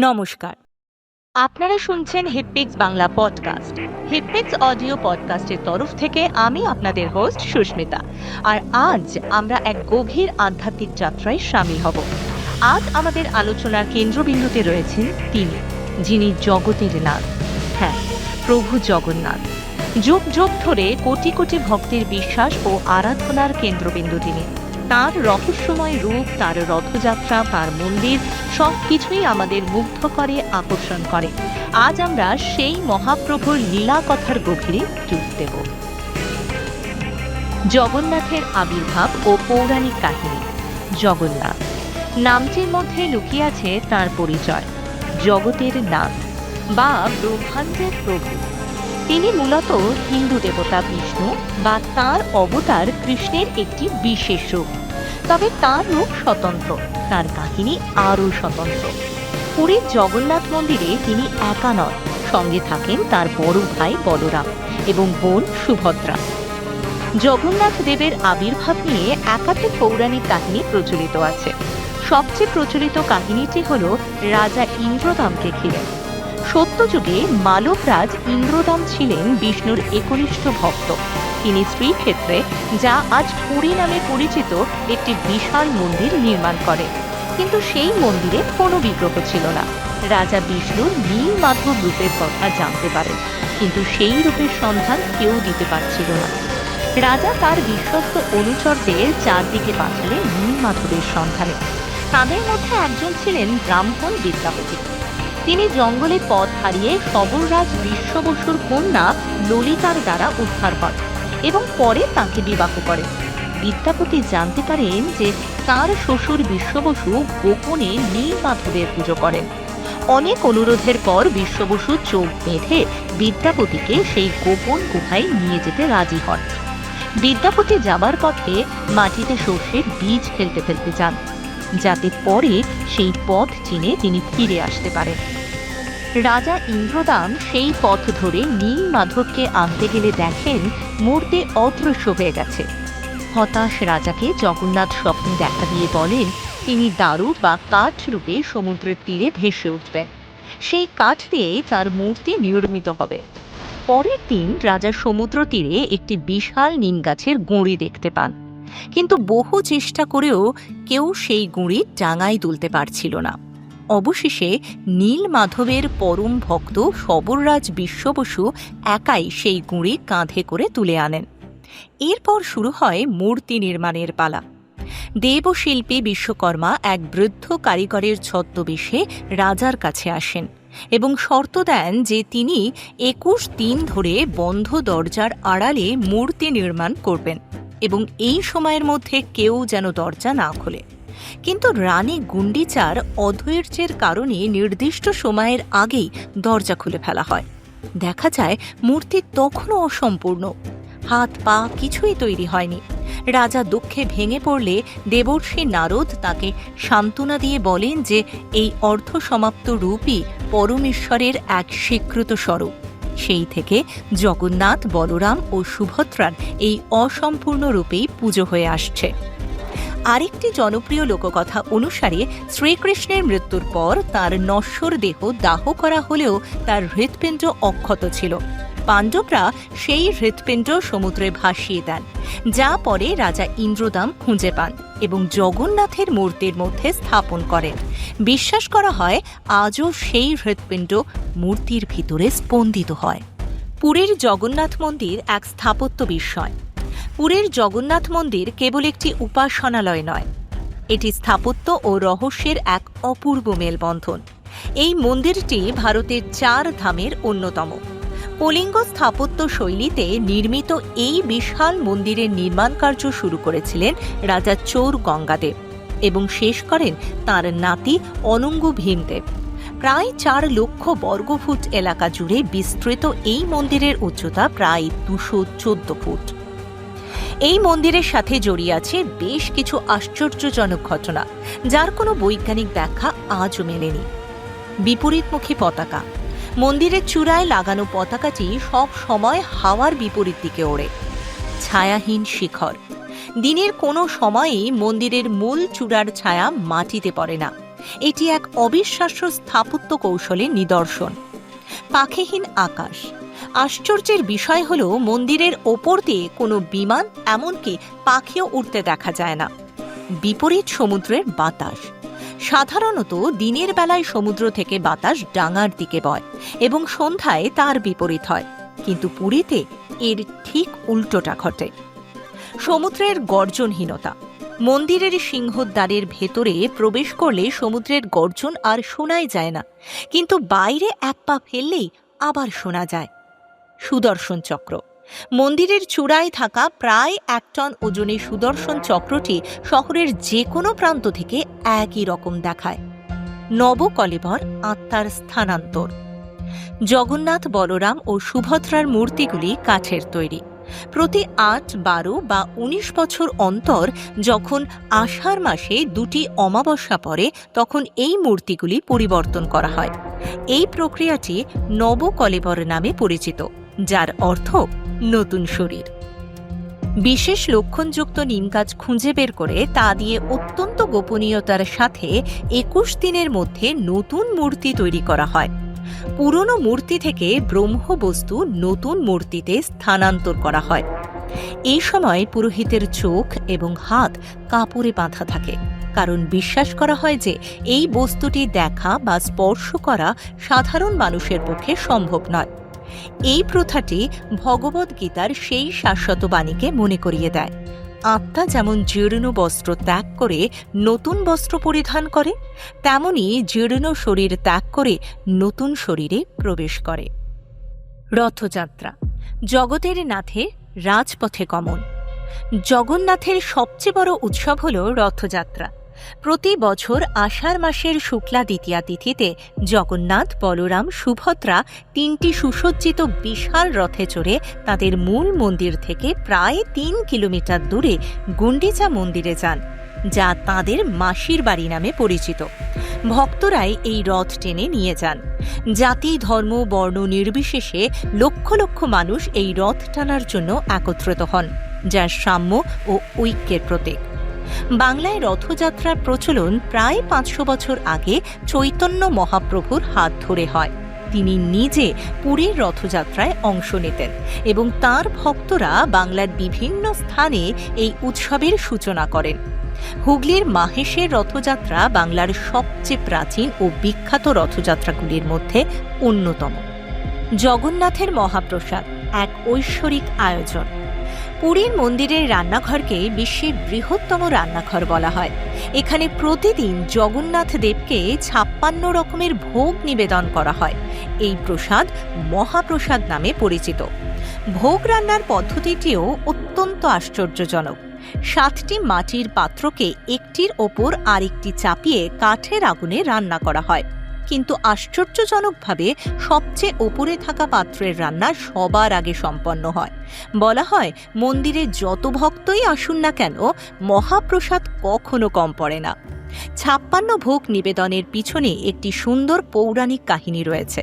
নমস্কার। আপনারা শুনছেন Hitpix Bangla podcast Hitpix audio পডকাস্টের তরফ থেকে আমি আপনাদের হোস্ট সুস্মিতা। আর আজ আমরা এক গভীর আধ্যাত্মিক যাত্রায় সামিল হব। আজ আমাদের আলোচনার কেন্দ্রবিন্দুতে রয়েছেন তিনি, যিনি জগতের নাথ। হ্যাঁ প্রভু জগন্নাথ। যুগ যুগ ধরে কোটি কোটি ভক্তের বিশ্বাস ও আরাধনার কেন্দ্রবিন্দু তিনি। তার রহস্যময় রূপ, তার রথযাত্রা, তার মন্দির, সব কিছুই আমাদের মুগ্ধ করে, আকর্ষণ করে। আজ আমরা সেই মহাপ্রভুর লীলা কথার গভীরে ডুব দেব। জগন্নাথের আবির্ভাব ও পৌরাণিক কাহিনী। জগন্নাথ, নামটির মধ্যে লুকিয়ে আছে তার পরিচয়। জগতের নাথ বা ব্রহ্মাণ্ডের প্রভু। তিনি মূলত হিন্দু দেবতা বিষ্ণু বা তার অবতার কৃষ্ণের একটি বিশেষ রূপ। তবে তার রূপ স্বতন্ত্র, তার কাহিনী আরও স্বতন্ত্র। পুরীর জগন্নাথ মন্দিরে তিনি একা নন, সঙ্গে থাকেন তার বড় ভাই বলরাম এবং বোন সুভদ্রা। জগন্নাথ দেবের আবির্ভাব নিয়ে একাধিক পৌরাণিক কাহিনী প্রচলিত আছে। সবচেয়ে প্রচলিত কাহিনীটি হল রাজা ইন্দ্রদামকে ঘিরে। সত্যযুগে মালবরাজ ইন্দ্রদাম ছিলেন বিষ্ণুর একনিষ্ঠ ভক্ত। তিনি শ্রীক্ষেত্রে যা আজ পুরী নামে পরিচিত একটি বিশাল মন্দির নির্মাণ করেন কিন্তু সেই মন্দিরে কোনো বিগ্রহ ছিল না। রাজা বিষ্ণুর নীল মাধব রূপের কথা জানতে পারেন, কিন্তু সেই রূপের সন্ধান কেউ দিতে পারছিল না। রাজা তার বিশ্বস্ত অনুচরদের চারদিকে পাঠালেন নীল মাধবের সন্ধানে। তাদের মধ্যে একজন ছিলেন ব্রাহ্মণ বিদ্যাপতি। তিনি জঙ্গলে পথ হারিয়ে সবররাজ বিশ্ব বসুর কন্যা ললিতার দ্বারা উদ্ধার হন। এবং পরে তাকে বিবাহ করেন বিদ্যাপতি জানতে পারেন যে তার শ্বশুর বিশ্ববসু গোপনে নীল মাধবের পুজো করেন। অনেক অনুরোধের পর বিশ্ববসু চোখ বেঁধে বিদ্যাপতিকে সেই গোপন গুহায় নিয়ে যেতে রাজি হন। বিদ্যাপতি যাবার পথে মাটিতে সর্ষের বীজ ফেলতে ফেলতে যান। যাতে পরে সেই পথ চিনে তিনি ফিরে আসতে পারেন। রাজা ইন্দ্রদাম সেই পথ ধরে নীল মাধবকে আনতে গেলে দেখেন মূর্তি অদৃশ্য হয়ে গেছে। হতাশ রাজাকে জগন্নাথ স্বপ্নে দেখা দিয়ে বলেন, তিনি দারু বা কাঠ রূপে সমুদ্রের তীরে ভেসে উঠবেন। সেই কাঠ দিয়ে তার মূর্তি নির্মিত হবে। পরের দিন রাজা সমুদ্র তীরে একটি বিশাল নিম গাছের গুঁড়ি দেখতে পান। কিন্তু বহু চেষ্টা করেও কেউ সেই গুঁড়ি ডাঙায় তুলতে পারছিল না। অবশেষে নীল মাধবের পরম ভক্ত সবররাজ বিশ্ববসু একাই সেই গুঁড়ি কাঁধে করে তুলে আনেন। এরপর শুরু হয় মূর্তি নির্মাণের পালা। দেবশিল্পী বিশ্বকর্মা এক বৃদ্ধ কারিগরের ছদ্মবেশে রাজার কাছে আসেন এবং শর্ত দেন যে তিনি একুশ দিন ধরে বন্ধ দরজার আড়ালে মূর্তি নির্মাণ করবেন এবং এই সময়ের মধ্যে কেউ যেন দরজা না খোলে। কিন্তু রানী গুন্ডিচার অধৈর্যের কারণে নির্দিষ্ট সময়ের আগেই দরজা খুলে ফেলা হয়। দেখা যায়, মূর্তি তখনও অসম্পূর্ণ। হাত পা কিছুই তৈরি হয়নি। রাজা দুঃখে ভেঙে পড়লে দেবর্ষী নারদ তাকে সান্ত্বনা দিয়ে বলেন যে, এই অর্ধ সমাপ্ত রূপই পরমেশ্বরের এক স্বীকৃত স্বরূপ। সেই থেকে জগন্নাথ, বলরাম ও সুভদ্রার এই অসম্পূর্ণ রূপেই পুজো হয়ে আসছে। আরেকটি জনপ্রিয় লোককথা অনুসারে শ্রীকৃষ্ণের মৃত্যুর পর তার নশ্বর দেহ দাহ করা হলেও তার হৃৎপিণ্ড অক্ষত ছিল। পাণ্ডবরা সেই হৃৎপিণ্ড সমুদ্রে ভাসিয়ে দেন, যা পরে রাজা ইন্দ্রদাম খুঁজে পান এবং জগন্নাথের মূর্তির মধ্যে স্থাপন করেন। বিশ্বাস করা হয়, আজও সেই হৃৎপিণ্ড মূর্তির ভিতরে স্পন্দিত হয়। পুরীর জগন্নাথ মন্দির এক স্থাপত্য বিস্ময় পুরীর জগন্নাথ মন্দির কেবল একটি উপাসনালয় নয়। এটি স্থাপত্য ও রহস্যের এক অপূর্ব মেলবন্ধন। এই মন্দিরটি ভারতের চার ধামের অন্যতম। কলিঙ্গ স্থাপত্য শৈলীতে নির্মিত এই বিশাল মন্দিরের নির্মাণ কার্য শুরু করেছিলেন রাজা চোর গঙ্গাদেব এবং শেষ করেন তার নাতি অনঙ্গ ভীমদেব। প্রায় চার লক্ষ বর্গফুট এলাকা জুড়ে বিস্তৃত এই মন্দিরের উচ্চতা প্রায় দুশো চোদ্দ ফুট। এই মন্দিরের সাথে জড়িয়ে আছে বেশ কিছু আশ্চর্যজনক ঘটনা, যার কোনো বৈজ্ঞানিক ব্যাখ্যা আজও মেলেনি। বিপরীতমুখী পতাকা। মন্দিরের চূড়ায় লাগানো পতাকাটি সব সময় হাওয়ার বিপরীত দিকে ওড়ে। ছায়াহীন শিখর। দিনের কোনো সময়েই মন্দিরের মূল চূড়ার ছায়া মাটিতে পড়ে না। এটি এক অবিশ্বাস্য স্থাপত্য কৌশলের নিদর্শন। পাখিহীন আকাশ। আশ্চর্যের বিষয় হল, মন্দিরের ওপর দিয়ে কোনো বিমান, এমনকি পাখিও উঠতে দেখা যায় না। বিপরীত সমুদ্রের বাতাস। সাধারণত দিনের বেলায় সমুদ্র থেকে বাতাস ডাঙার দিকে বয়, এবং সন্ধ্যায় তার বিপরীত হয়। কিন্তু পুরীতে এর ঠিক উল্টোটা ঘটে। সমুদ্রের গর্জনহীনতা। মন্দিরের সিংহদ্বারের ভেতরে প্রবেশ করলে সমুদ্রের গর্জন আর শোনাই যায় না। কিন্তু বাইরে এক পা ফেললেই আবার শোনা যায়। সুদর্শন চক্র। মন্দিরের চূড়ায় থাকা প্রায় এক টন ওজনের সুদর্শন চক্রটি শহরের যে কোনো প্রান্ত থেকে একই রকম দেখায়। নবকলেবর আত্মার স্থানান্তর। জগন্নাথ বলরাম ও সুভদ্রার মূর্তিগুলি কাঠের তৈরি। প্রতি আট, বারো বা উনিশ বছর অন্তর যখন আষাঢ় মাসে দুটি অমাবস্যা পড়ে, তখন এই মূর্তিগুলি পরিবর্তন করা হয়। এই প্রক্রিয়াটি নবকলেবর নামে পরিচিত। যার অর্থ নতুন শরীর। বিশেষ লক্ষণযুক্ত নিমগাছ খুঁজে বের করে তা দিয়ে অত্যন্ত গোপনীয়তার সাথে একুশ দিনের মধ্যে নতুন মূর্তি তৈরি করা হয়। পুরনো মূর্তি থেকে ব্রহ্মবস্তু নতুন মূর্তিতে স্থানান্তর করা হয়। এই সময় পুরোহিতের চোখ এবং হাত কাপড়ে বাঁধা থাকে, কারণ বিশ্বাস করা হয় যে এই বস্তুটি দেখা বা স্পর্শ করা সাধারণ মানুষের পক্ষে সম্ভব নয়। এই প্রথাটি ভগবদ্গীতার সেই শাশ্বত বাণীকে মনে করিয়ে দেয়। আত্মা যেমন জীর্ণ বস্ত্র ত্যাগ করে নতুন বস্ত্র পরিধান করে, তেমনি জীর্ণ শরীর ত্যাগ করে নতুন শরীরে প্রবেশ করে। রথযাত্রা, জগতের নাথে রাজপথে গমন। জগন্নাথের সবচেয়ে বড় উৎসব হল রথযাত্রা। প্রতি বছর আষাঢ় মাসের শুক্লা দ্বিতীয়া তিথিতে জগন্নাথ, বলরাম, সুভদ্রা তিনটি সুসজ্জিত বিশাল রথে চড়ে তাদের মূল মন্দির থেকে প্রায় তিন কিলোমিটার দূরে গুন্ডিচা মন্দিরে যান, যা তাদের মাসির বাড়ি নামে পরিচিত। ভক্তরাই এই রথ টেনে নিয়ে যান। জাতি, ধর্ম, বর্ণ নির্বিশেষে লক্ষ লক্ষ মানুষ এই রথ টানার জন্য একত্রিত হন যা সাম্য ও ঐক্যের প্রতীক। বাংলায় রথযাত্রার প্রচলন প্রায় পাঁচশো বছর আগে চৈতন্য মহাপ্রভুর হাত ধরে হয়। তিনি নিজে পুরীর রথযাত্রায় অংশ নিতেন এবং তার ভক্তরা বাংলার বিভিন্ন স্থানে এই উৎসবের সূচনা করেন। হুগলির মাহেশের রথযাত্রা বাংলার সবচেয়ে প্রাচীন ও বিখ্যাত রথযাত্রাগুলির মধ্যে অন্যতম। জগন্নাথের মহাপ্রসাদ, এক ঐশ্বরিক আয়োজন। পুরীর মন্দিরের রান্নাঘরকে বিশ্বের বৃহত্তম রান্নাঘর বলা হয়। এখানে প্রতিদিন জগন্নাথ দেবকে ছাপ্পান্ন রকমের ভোগ নিবেদন করা হয়। এই প্রসাদ মহাপ্রসাদ নামে পরিচিত। ভোগ রান্নার পদ্ধতিটিও অত্যন্ত আশ্চর্যজনক। সাতটি মাটির পাত্রকে একটির ওপর আরেকটি চাপিয়ে কাঠের আগুনে রান্না করা হয়। কিন্তু আশ্চর্যজনকভাবে সবচেয়ে ওপরে থাকা পাত্রের রান্না সবার আগে সম্পন্ন হয়। বলা হয়, মন্দিরে যত ভক্তই আসুন না কেন, মহাপ্রসাদ কখনো কম পড়ে না। ছাপ্পান্ন ভোগ নিবেদনের পিছনে একটি সুন্দর পৌরাণিক কাহিনী রয়েছে।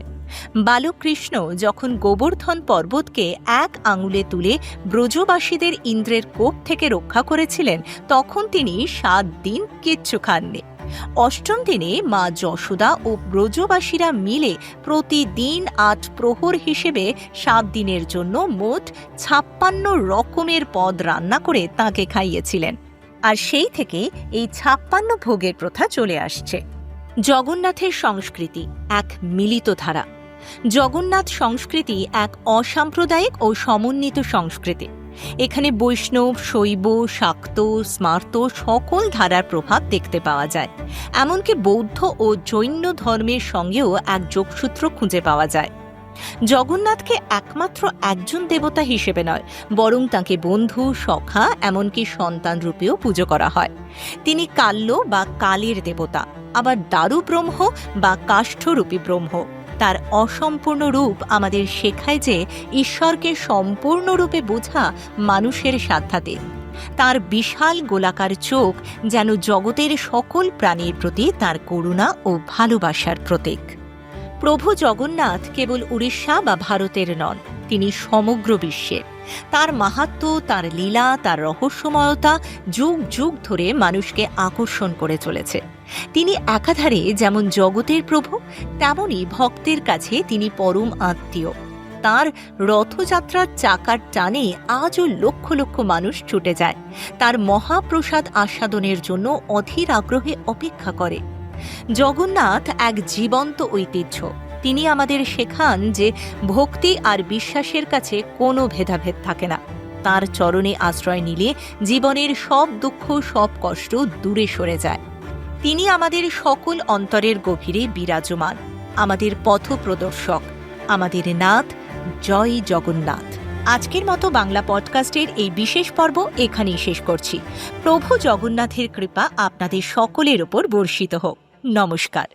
বালকৃষ্ণ যখন গোবর্ধন পর্বতকে এক আঙুলে তুলে ব্রজবাসীদের ইন্দ্রের কোপ থেকে রক্ষা করেছিলেন, তখন তিনি সাত দিন কিচ্ছু খাননি। অষ্টম দিনে মা যশোদা ও ব্রজবাসীরা মিলে প্রতিদিন আট প্রহর হিসেবে সাত দিনের জন্য মোট ছাপ্পান্ন রকমের পদ রান্না করে তাকে খাইয়েছিলেন। আর সেই থেকে এই ছাপ্পান্ন ভোগের প্রথা চলে আসছে। জগন্নাথের সংস্কৃতি এক মিলিত ধারা। জগন্নাথ সংস্কৃতি এক অসাম্প্রদায়িক ও সমন্বিত সংস্কৃতি। এখানে বৈষ্ণব, শৈব, শাক্ত, স্মার্ত সকল ধারার প্রভাব দেখতে পাওয়া যায়। এমনকি বৌদ্ধ ও জৈন ধর্মের সঙ্গেও এক যোগসূত্র খুঁজে পাওয়া যায়। জগন্নাথকে একমাত্র একজন দেবতা হিসেবে নয়, বরং তাকে বন্ধু, সখা, এমনকি সন্তান রূপেও পুজো করা হয়। তিনি কাল্য বা কালের দেবতা, আবার দারু ব্রহ্ম বা কাষ্ঠরূপী ব্রহ্ম। তার অসম্পূর্ণ রূপ আমাদের শেখায় যে ঈশ্বরকে সম্পূর্ণরূপে বোঝা মানুষের সাধ্যাতে। তার বিশাল গোলাকার চোখ যেন জগতের সকল প্রাণীর প্রতি তার করুণা ও ভালোবাসার প্রতীক। প্রভু জগন্নাথ কেবল উড়িষ্যা বা ভারতের নন, তিনি সমগ্র বিশ্বের। তার মাহাত্ম্য তার লীলা, তার রহস্যময়তা যুগ যুগ ধরে মানুষকে আকর্ষণ করে চলেছে। তিনি একাধারে যেমন জগতের প্রভু তেমনি ভক্তের কাছে তিনি পরম আত্মীয়। তার রথযাত্রার চাকার টানে আজও লক্ষ লক্ষ মানুষ ছুটে যায়। তার মহাপ্রসাদ আস্বাদনের জন্য অধীর আগ্রহে অপেক্ষা করে। জগন্নাথ এক জীবন্ত ঐতিহ্য। তিনি আমাদের শেখান যে ভক্তি আর বিশ্বাসের কাছে কোনো ভেদাভেদ থাকে না। তার চরণে আশ্রয় নিলে জীবনের সব দুঃখ, সব কষ্ট দূরে সরে যায়। তিনি আমাদের সকল অন্তরের গভীরে বিরাজমান, আমাদের পথ প্রদর্শক আমাদের নাথ, জয় জগন্নাথ। আজকের মতো বাংলা পডকাস্টের এই বিশেষ পর্ব এখানেই শেষ করছি। প্রভু জগন্নাথের কৃপা আপনাদের সকলের ওপর বর্ষিত হোক। নমস্কার।